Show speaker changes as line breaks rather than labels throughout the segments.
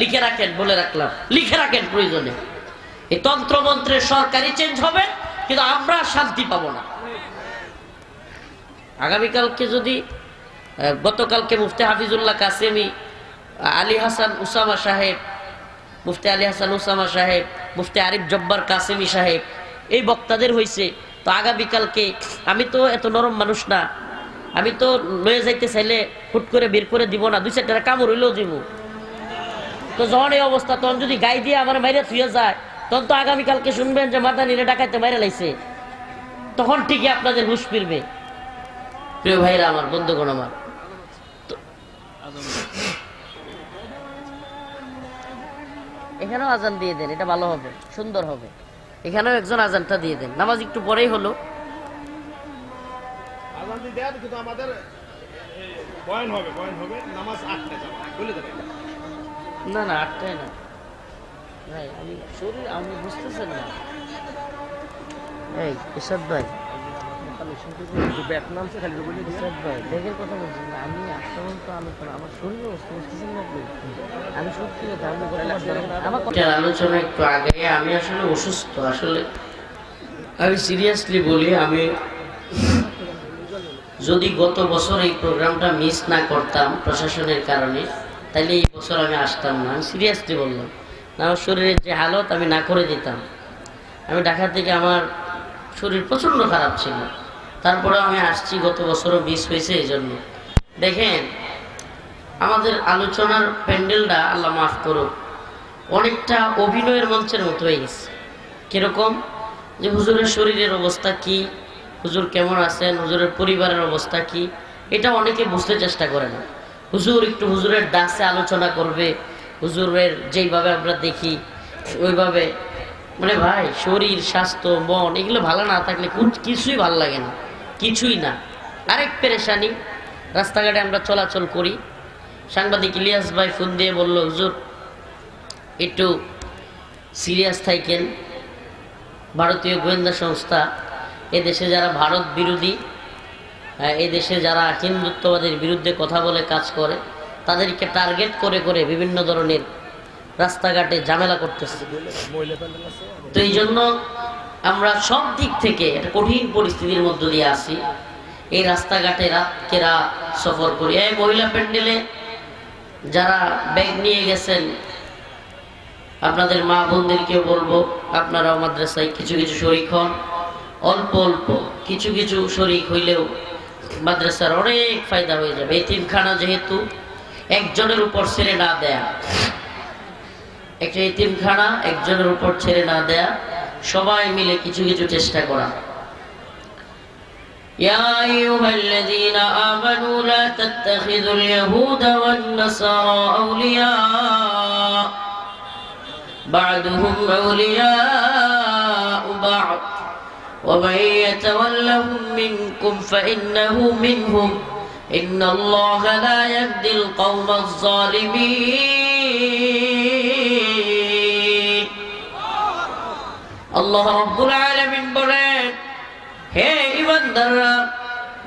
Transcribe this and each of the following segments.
লিখে রাখেন, বলে রাখলাম। লিখে রাখেন প্রয়োজনে। এই তন্ত্রমন্ত্রের সরকারি চেঞ্জ হবে, কিন্তু আমরা শান্তি পাবো না। আগামীকালকে যদি গতকালকে মুফতি হাফিজুল্লাহ কাসেমি, আলী হাসান উসামা সাহেব, মুফতি আলী হাসান উসামা সাহেব, মুফতি আরিফ জব্বার কাসেমি সাহেব, এই বক্তাদের হয়েছে তো আগামীকালকে আমি তো এত নরম মানুষ না। আমি তো লয়ে যাইতে চাইলে হুট করে বের করে দিব না। দুই চারটা কামড় হইলেও দিব। তো যখন এই অবস্থা, তখন যদি গাই দিয়ে আমার মাইরে থুয়ে যায়, তখন তো আগামীকালকে শুনবেন যে মাদানিরে ডাকাইতে মাইরে লাইছে। তখন ঠিকই আপনাদের হুশ ফিরবে। প্রিয় ভাইরা, আমার বন্ধুগণ আমার। এখানেও আজান দিয়ে দেন, এটা ভালো হবে, সুন্দর হবে। এখানেও একজন আজানটা দিয়ে দেন। নামাজ একটু পরেই হলো।
আজান দিয়ে দেন, কিন্তু আমাদের বয়ান হবে বয়ান হবে, নামাজ আটটা বলে দেবেন।
না না আটটায় না। ভাই আমি শরীর আমি বুঝতেছেন না। এই ইসাদ ভাই। আমি আলোচনা একটু আগে আমি আসলে অসুস্থ আসলে আমি সিরিয়াসলি বলি আমি যদি গত বছর এই প্রোগ্রামটা মিস না করতাম প্রশাসনের কারণে তাহলে এই বছর আমি আসতাম না। আমি সিরিয়াসলি বললাম, না, আমার শরীরের যে হালত আমি না করে দিতাম। আমি ঢাকা থেকে আমার শরীর প্রচণ্ড খারাপ ছিল। তারপরে আমি আসছি, গত বছরও মিস হয়েছে এই জন্য দেখেন, আমাদের আলোচনার প্যান্ডেলটা আল্লাহ মাফ করুক, অনেকটা অভিনয়ের মঞ্চের মতো হয়ে গেছে। কীরকম? যে হুজুরের শরীরের অবস্থা কি? হুজুর কেমন আছেন? হুজুরের পরিবারের অবস্থা কি? এটা অনেকে বুঝতে চেষ্টা করে না। হুজুর একটু হুজুরের ডান্সে আলোচনা করবে, হুজুরের যেইভাবে আমরা দেখি, ওইভাবে। মানে ভাই, শরীর, স্বাস্থ্য, মন, এগুলো ভালো না থাকলে কিছুই ভালো লাগে না, কিছুই না। আরেক পেরেশানি, রাস্তাঘাটে আমরা চলাচল করি। সাংবাদিক ইলিয়াস ভাই ফোন দিয়ে বলল, হুজুর, একটু সিরিয়াস থাকেন। ভারতীয় গোয়েন্দা সংস্থা এদেশে যারা ভারত বিরোধী আহ, দেশে যারা হিন্দুত্ববাদের বিরুদ্ধে কথা বলে কাজ করে তাদেরকে টার্গেট করে করে বিভিন্ন ধরনের রাস্তাঘাটে ঝামেলা করতেছে। তো এই জন্য আমরা সব দিক থেকে একটা কঠিন পরিস্থিতির মধ্য দিয়ে আসি। এই রাস্তাঘাটে রাতকে রাত সফর করি। এই মহিলা প্যান্ডেলে যারা ব্যাগ নিয়ে গেছেন আপনাদের মা বোনদেরকে বলব আপনারাও মাদ্রাসায় কিছু কিছু শরিক হন। অল্প অল্প কিছু কিছু শরিক হইলেও মাদ্রাসার অনেক ফায়দা হয়ে যাবে এতিমখানা যেহেতু একজনের উপর ছেড়ে না দেয়া একটা এতিমখানা একজনের উপর ছেড়ে না দেয়া সবাই মিলে কিছু কিছু চেষ্টা করা يا أيها الذين آمنوا لا تتخذوا اليهود والنصارى أولياء بعضهم أولياء بعض ومن يتولهم منكم فإنه منهم إن الله لا يهدي القوم الظالمين আল্লাহ রব্বুল আলামিন বলেন হে ইমানদাররা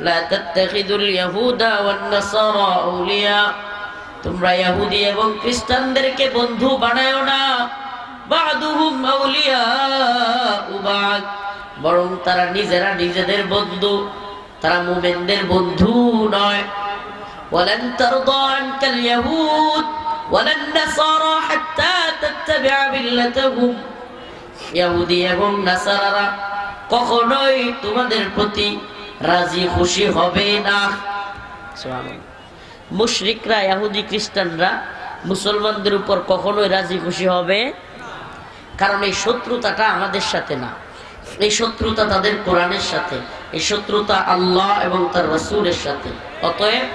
লা তাত্তাখিদুল ইয়াহুদা ওয়ান নাসারা আউলিয়া তোমরা ইহুদি এবং খ্রিস্টানদেরকে বন্ধু বানায়ো না বাদুহুম আউলিয়া বাদ বরং তারা নিজেরা নিজেদের বন্ধু তারা মুমিনদের বন্ধু নয় ولن ترضى عنك اليهود ولا النصارى حتى تتبع ملتهم ইহুদি এবং নাসারারা কখনোই তোমাদের প্রতি রাজি খুশি হবে না মুশরিকরা ইহুদি খ্রিস্টানরা মুসলমানদের উপর কখনোই রাজি খুশি হবে কারণ এই শত্রুতাটা আমাদের সাথে না এই শত্রুতা তাদের কোরআনের সাথে, এই শত্রুতা আল্লাহ এবং তার রসুলের সাথে। অতএব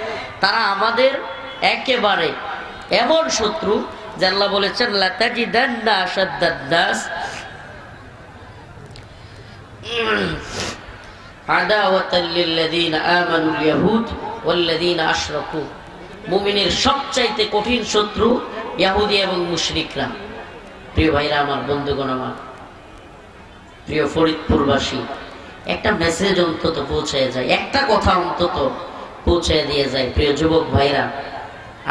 তারা আমাদের একেবারে এমন শত্রু, যে আল্লাহ বলেছেন ইয়াহুদ সবচাইতে কঠিন শত্রু ইহুদি এবং মুশরিকরা। প্রিয় ভাইরা, আমার বন্ধুগণ, আমার প্রিয় ফরিদপুরবাসী, একটা মেসেজ অন্তত পৌঁছে যায়, একটা কথা অন্তত পৌঁছে দিয়ে যায়, প্রিয় যুবক ভাইরা।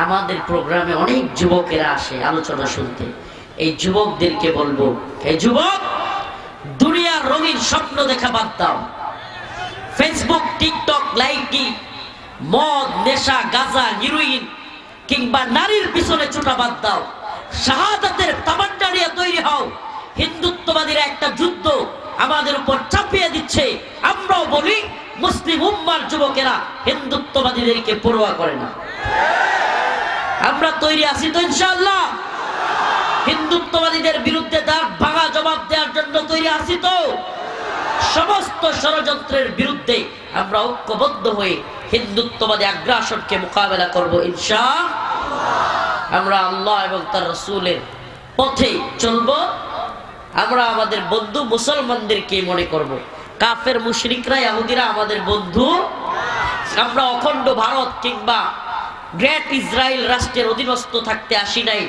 আমাদের প্রোগ্রামে অনেক যুবকেরা আসে আলোচনা শুনতে। এই যুবকদেরকে বলব এই যুবক, দুনিয়ার রঙিন স্বপ্ন দেখা দাও। ফেসবুক টিকটক লাইকি, মদ, নেশা, গাঁজা হিরোইন কিংবা নারীর পিছনে ছুটা বাদ দাও। শাহাদাতের তামান্না নিয়ে তৈরি হও। হিন্দুত্ববাদীরা একটা যুদ্ধ আমাদের উপর চাপিয়ে দিচ্ছে। আমরাও বলি, মুসলিম উম্মার যুবকেরা হিন্দুত্ববাদীদেরকে পড়ুয়া করে না। আমরা তৈরি আছি তো ইনশাআল্লাহ। হিন্দুত্ববাদীদের বিরুদ্ধে তার ভাঙা জবাব দেওয়ার জন্য তৈরি আছি তো। সমস্ত ষড়যন্ত্রের বিরুদ্ধে আমরা ঐক্যবদ্ধ হয়ে হিন্দুত্ববাদী আগ্রাসনকে মোকাবেলা করব ইনশা আমরা আল্লাহ এবং তার রসুলের পথে চলব। আমরা আমাদের বন্ধু মুসলমানদেরকে মনে করব। কাফের মুশরিকরা ইহুদিরা আমাদের বন্ধু। আমরা অখণ্ড ভারত কিংবা গ্রেট ইসরায়েল রাষ্ট্রের অধীনস্থ থাকতে আসি নাই।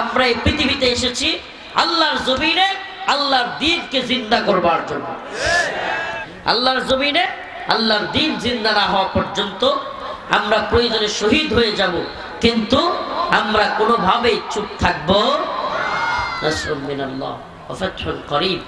আমরা এই পৃথিবীতে এসেছি আল্লাহর জমিনে আল্লাহর দিনকে জিন্দা করবার জন্য। আল্লাহর জমিনে আল্লাহর দিন জিন্দা না হওয়া পর্যন্ত আমরা প্রয়োজনে শহীদ হয়ে যাব, কিন্তু আমরা কোনোভাবেই চুপ থাকব নাসরুম ওয়া করিব